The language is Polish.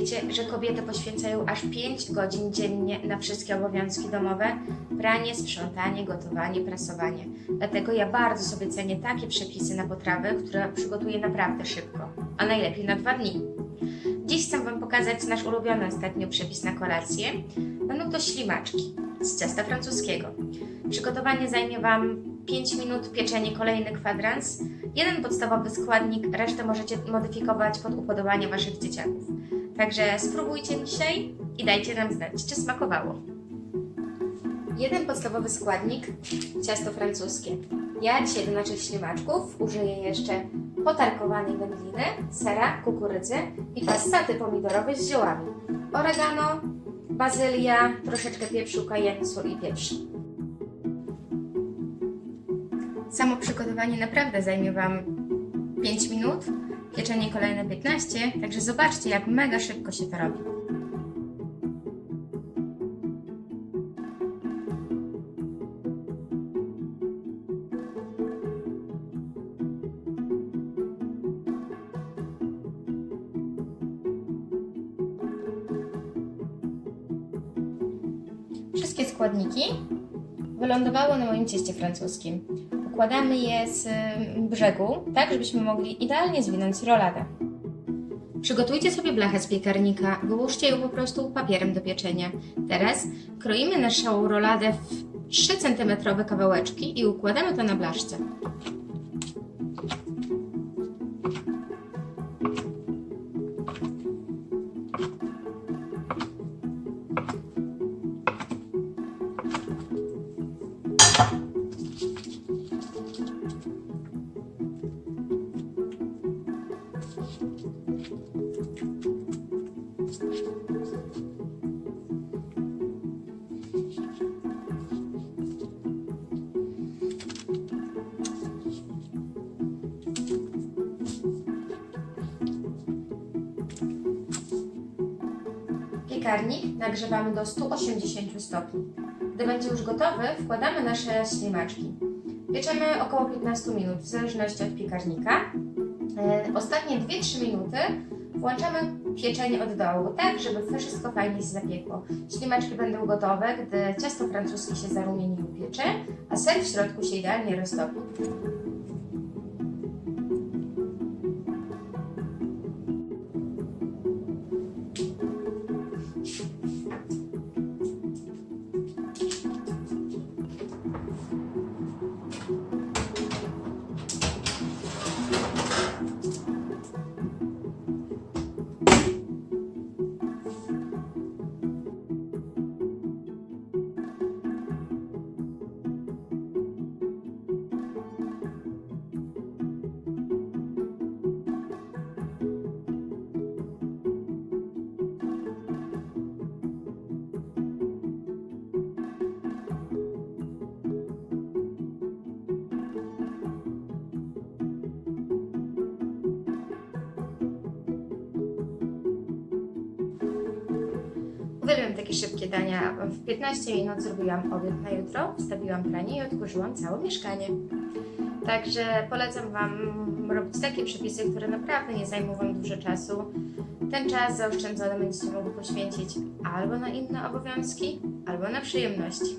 Wiecie, że kobiety poświęcają aż 5 godzin dziennie na wszystkie obowiązki domowe: pranie, sprzątanie, gotowanie, prasowanie. Dlatego ja bardzo sobie cenię takie przepisy na potrawy, które przygotuję naprawdę szybko, a najlepiej na dwa dni. Dziś chcę Wam pokazać nasz ulubiony ostatnio przepis na kolację. Będą to ślimaczki z ciasta francuskiego. Przygotowanie zajmie Wam 5 minut, pieczenie kolejny kwadrans, jeden podstawowy składnik, resztę możecie modyfikować pod upodobanie Waszych dzieciaków. Także spróbujcie dzisiaj i dajcie nam znać, czy smakowało. Jeden podstawowy składnik ciasto francuskie. Ja dzisiaj do naszych ślimaczków użyję jeszcze potarkowanej wędliny, sera, kukurydzy i passaty pomidorowej z ziołami. Oregano, bazylia, troszeczkę pieprzu, kajen, sól i pieprz. Samo przygotowanie naprawdę zajmie Wam 5 minut, pieczenie kolejne 15, także zobaczcie jak mega szybko się to robi. Wszystkie składniki wylądowały na moim cieście francuskim. Układamy je z ym, brzegu, tak żebyśmy mogli idealnie zwinąć roladę. Przygotujcie sobie blachę z piekarnika, wyłóżcie ją po prostu papierem do pieczenia. Teraz kroimy naszą roladę w 3 cm kawałeczki i układamy to na blaszce. Piekarnik nagrzewamy do 180 stopni. Gdy będzie już gotowy, wkładamy nasze ślimaczki. Pieczemy około 15 minut, w zależności od piekarnika. E, Ostatnie 2-3 minuty włączamy pieczenie od dołu, tak żeby wszystko fajnie się zapiekło. Ślimaczki będą gotowe, gdy ciasto francuskie się zarumieni i a ser w środku się idealnie roztopi. Uwielbiam takie szybkie dania. W 15 minut zrobiłam obiad na jutro, wstawiłam pranie i odkurzyłam całe mieszkanie. Także polecam Wam robić takie przepisy, które naprawdę nie zajmą Wam dużo czasu. Ten czas zaoszczędzony będziecie mogli poświęcić albo na inne obowiązki, albo na przyjemności.